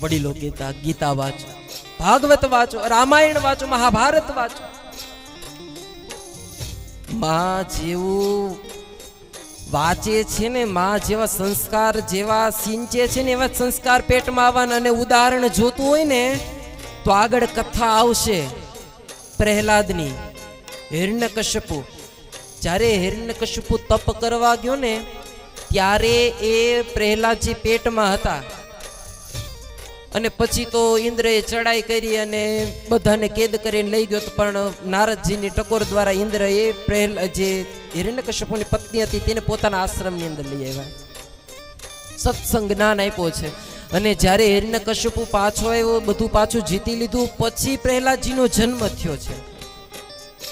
વડીલો કહેતા ગીતા વાંચો, ભાગવત વાંચો, રામાયણ વાંચો, મહાભારત વાંચો. માં જેવું વાંચે છે ને, માં જેવા સંસ્કાર, જેવા સિંચે છે ને, એવા સંસ્કાર પેટમાં આવવાના અને ઉદાહરણ જોતું હોય ને, તો આગળ કથા આવશે પ્રહલાદની હિરણ્યકશ્યપુ. જ્યારે હિરણ્યકશ્યપુ તપ કરવા ગયો ને, ત્યારે એ પ્રહલાદજી પેટમાં હતા. અને પછી તો ઇન્દ્રએ ચડાઈ કરી અને બધાને કેદ કરીને લઈ ગયો પણ નારદજીની ટકોર દ્વારા ઇન્દ્રએ પહેલ જે હિરણ્યકશ્યપુની પત્ની હતી તેને પોતાના આશ્રમની અંદર લઈ આવ્યા. સત્સંગ જ્ઞાન આપ્યો છે. અને જ્યારે હિરણ્યકશ્યપુ પાછો આવ્યો, બધું પાછું જીતી લીધું, પછી પ્રહલાદજીનો જન્મ થયો છે.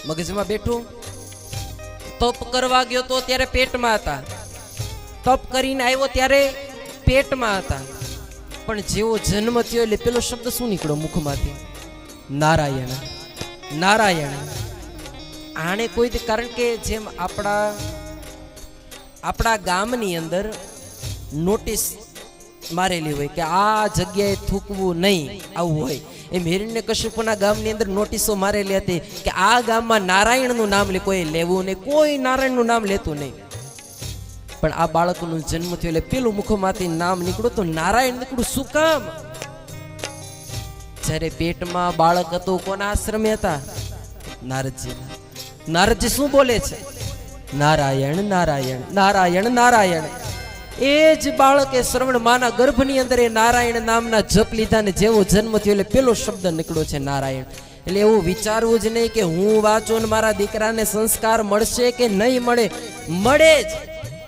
મગજમાં બેઠું? તપ કરવા ગયો તો ત્યારે પેટમાં હતા. તપ કરીને આવ્યો ત્યારે પેટમાં હતા. પણ જેવો જન્મ થયો એટલે પેલો શબ્દ શું નીકળ્યો મુખમાંથી? નારાયણ. નારાયણ. આણે કોઈ કારણ કે જેમ આપણા આપણા ગામની અંદર નોટિસ મારેલી હોય કે આ જગ્યાએ થૂકવું નહીં, આવું હોય. એમ હિરણ્ય કશ્યપના ગામની અંદર નોટિસો મારેલી હતી કે આ ગામમાં નારાયણનું નામ કોઈ લેવું નહીં, કોઈ નારાયણનું નામ લેતું નહીં. પણ આ બાળકનો જન્મ થયો એટલે પેલું મુખમાંથી નામ નીકળ્યું તો નારાયણ નીકળ્યું શું કામ? જ્યારે પેટમાં બાળક હતું, કોના આશ્રમે હતા? નારદજી નારદજી શું બોલે છે? નારાયણ નારાયણ નારાયણ નારાયણ. એ જ બાળકે શ્રવણ માના ગર્ભની અંદર એ નારાયણ નામના જપ લીધા ને જેવો જન્મ થયો એટલે પેલો શબ્દ નીકળ્યો છે નારાયણ. એટલે એવું વિચારવું જ નહીં કે હું વાંચું ને મારા દીકરાને સંસ્કાર મળશે કે નહીં મળે? મળે જ.